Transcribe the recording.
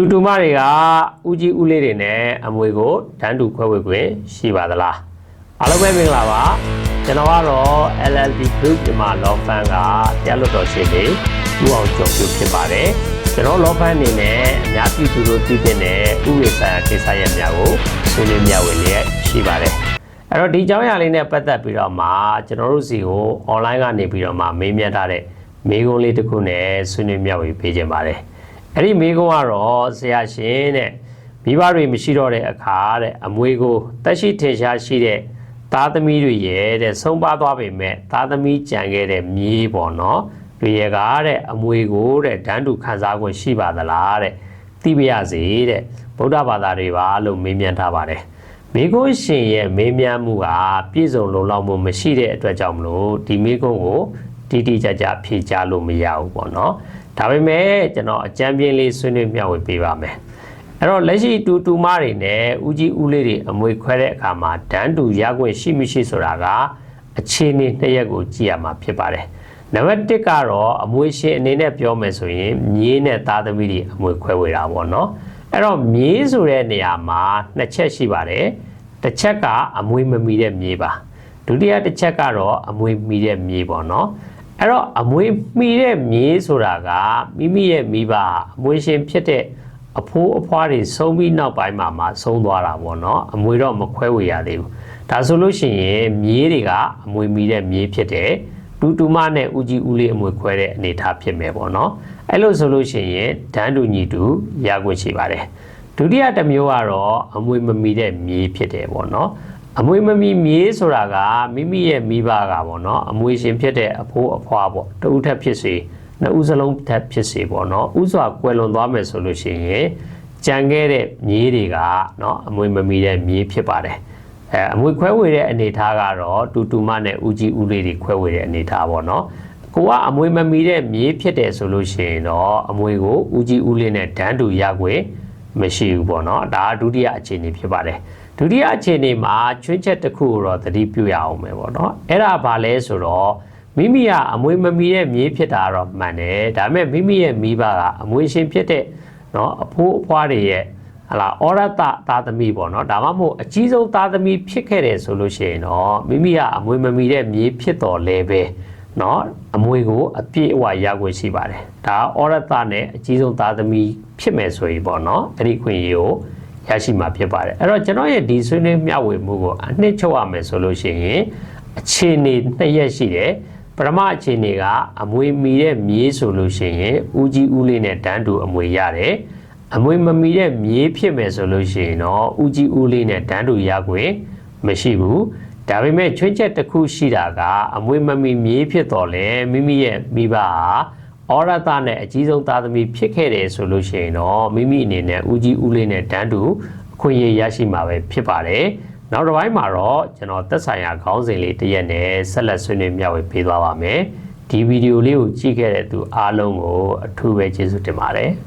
တူတူမတွေကဦးကြီးဦးလေးတွေနဲ့အမွေကိုတန်းတူခွဲဝေခွင့်ရှိပါသလားအားလုံးပဲမင်္ဂလာပါကျွန်တော်ကတော့ LLB Group မြန်မာ Law Firm ကတရားလွှတ်တော်ရှင်းနေဦးအောင်ကျော်ပြုဖြစ်ပါတယ်ကျွန်တော် Law Firm အနေနဲ့အများပြည်သူတို့သိတဲ့ဥပဒေဆိုင်ရာကိစ္စရပ်များကိုဆွေးနွေးမျှဝေလျက်ရှိပါတယ်အဲ့တော့ဒီအကြောင်းအရာလေးနဲ့ပတ်သက်ပြီးတော့မှကျွန်တော်တို့စီကို online ကနေပြီးတော့မှမေးမြန်းထားတဲ့မေးခွန်းလေးတစ်ခုနဲ့ဆွေးနွေးမျှဝေပေးခြင်းပါတယ် အဲ့ဒီမိကုံးကတော့ဆရာရှင်တဲ့မိဘတွေမရှိတော့တဲ့အခါတဲ့အမွေကိုတက်ရှိထင်ရှားရှိတဲ့သားသမီးတွေရဲ့တဲ့ဆုံးပါသွားပေမဲ့သားသမီးကြံခဲ့တဲ့မြေးပေါ့နော်တွေရကားတဲ့အမွေကိုတဲ့ဒန်းတူခံစား권ရှိပါသလားတဲ့သိပါရစေတဲ့ဗုဒ္ဓဘာသာတွေပါလို့မေးမြန်းထားပါတယ်မိကုံးရှင်ရဲ့မေးမြန်းမှုကပြည့်စုံလုံလောက်မှုမရှိတဲ့အတွက်ကြောင့်မလို့ဒီမိကုံးကိုတိတိကျကျဖြေချလို့မရဘူးပေါ့နော် ဒါပေမဲ့ကျွန်တော်အကြံပြင်းလေးဆွေးနွေးမျှဝေပေးပါမယ်အဲ့တော့လက်ရှိတူတူမတွေနဲ့ဦးကြီးဦးလေးတွေအမွေခွဲတဲ့အခါမှာဒန်းတူရခွင့်ရှိမရှိဆိုတာကအခြေအနေနှစ်ရက်ကိုကြည့်ရမှာဖြစ်ပါတယ်နံပါတ်1ကတော့အမွေရှင်အနေနဲ့ပြောမယ်ဆိုရင်မြေးနဲ့သားသမီးတွေအမွေခွဲဝေတာပေါ့နော်အဲ့တော့မြေးဆိုတဲ့နေရာမှာနှစ်ချက်ရှိပါတယ်တစ်ချက်ကအမွေမမီတဲ့မြေးပါဒုတိယတစ်ချက်ကတော့အမွေမီတဲ့မြေးပေါ့နော် အဲ့တော့အမွေမှီတဲ့မြေးဆိုတာကမိမိရဲ့မိဘအမွေရှင်ဖြစ်တဲ့အဖိုးအဖွားတွေဆုံးပြီးနောက်ပိုင်းမှာမှဆုံးသွားတာပေါ့နော်အမွေတော့မခွဲဝေရသေးဘူးဒါဆိုလို့ရှိရင်မြေးတွေကအမွေမှီတဲ့မြေးဖြစ်တယ်တူတူမနဲ့ဦးကြီးဦးလေးအမွေခွဲတဲ့အနေအထားဖြစ်မယ်ပေါ့နော်အဲ့လိုဆိုလို့ရှိရင်ဒန်းတူညီတူရခွင့်ရှိပါတယ်ဒုတိယတစ်မျိုးကတော့အမွေမမီတဲ့မြေးဖြစ်တယ်ပေါ့နော် အမွေမမီမြေးဆိုတာကမိမိရဲ့မိဘကပေါ့နော်အမွေရှင်ဖြစ်တဲ့အဖိုးအဖွားပေါ့တဦးထက်ဖြစ်စေနှစ်ဦးစလုံးထက်ဖြစ်စေပေါ့နော်ဥစွာကွယ်လွန်သွားမယ်ဆိုလို့ရှိရင်ကြံခဲ့တဲ့မြေးတွေကနော်အမွေမမီတဲ့မြေးဖြစ်ပါတယ်အဲအမွေခွဲဝေတဲ့အနေထားကတော့တူတူမနဲ့ဦးကြီးဦးလေးတွေခွဲဝေတဲ့အနေထားပေါ့နော်ကိုကအမွေမမီတဲ့မြေးဖြစ်တယ်ဆိုလို့ရှိရင်တော့အမွေကိုဦးကြီးဦးလေးနဲ့ဒန်းတူရခွင့်မရှိဘူးပေါ့နော်ဒါကဒုတိယအခြေအနေဖြစ်ပါတယ် ဒုတိယအခြေအနေမှာချွင်းချက်တစ်ခုကိုတော့သတိပြုရအောင်မယ်ပေါ့နော်အဲ့ဒါဘာလဲဆိုတော့မိမိကအမွေမမီတဲ့မြေးဖြစ်တာတော့မှန်တယ်ဒါပေမဲ့မိမိရဲ့မိဘကအမွေရှင်ဖြစ်တဲ့နော်အဖိုးအဖွားတွေရဲ့ဟလာဩရတသားသမီးပေါ့နော်ဒါမှမဟုတ်အကြီးဆုံးသားသမီးဖြစ်ခဲ့တယ်ဆိုလို့ရှိရင်တော့မိမိကအမွေမမီတဲ့မြေးဖြစ်တော်လဲပဲเนาะအမွေကိုအပြည့်အဝရခွင့်ရှိပါတယ်ဒါဩရတနဲ့အကြီးဆုံးသားသမီးဖြစ်မယ်ဆိုရင်ပေါ့เนาะအဲ့ဒီခွင့်ရကို ရရှိမှာဖြစ်ပါတယ်အဲ့တော့ကျွန်တော်ရဲ့ဒီဆွေးနွေးမျှဝေမှုကိုအနှစ်ချုပ်ရမယ်ဆိုလို့ရှိရင်အခြေအနေနှစ်ရက်ရှိတယ်ပထမအခြေအနေကအမွေမီတဲ့မြေးဆိုလို့ရှိရင်ဦးကြီးဦးလေးနဲ့တန်းတူအမွေရတယ်အမွေမမီတဲ့မြေးဖြစ်မယ်ဆိုလို့ရှိရင်တော့ဦးကြီးဦးလေးနဲ့တန်းတူရခွင့်မရှိဘူးဒါပေမဲ့ချွင်းချက်တစ်ခုရှိတာကအမွေမမီမြေးဖြစ်တော်လဲမိမိရဲ့မိဘဟာ ဩရတနဲ့အကြီးဆုံးသားသမီးဖြစ်ခဲ့တယ်ဆိုလို့ရှိရင်တော့မိမိအနေနဲ့ဦးကြီးဦးလေးနဲ့တန်းတူအခွင့်အရေးရရှိမှာပဲဖြစ်ပါတယ်။နောက်တစ်ပိုင်းမှာတော့ကျွန်တော်သက်ဆိုင်ရာခေါင်းစဉ်လေးတစ်ရက်နဲ့ဆက်လက်ဆွေးနွေးမျှဝေပေးသွားပါမယ်။ဒီဗီဒီယိုလေးကိုကြည့်ခဲ့တဲ့သူအားလုံးကိုအထူးပဲကျေးဇူးတင်ပါတယ်။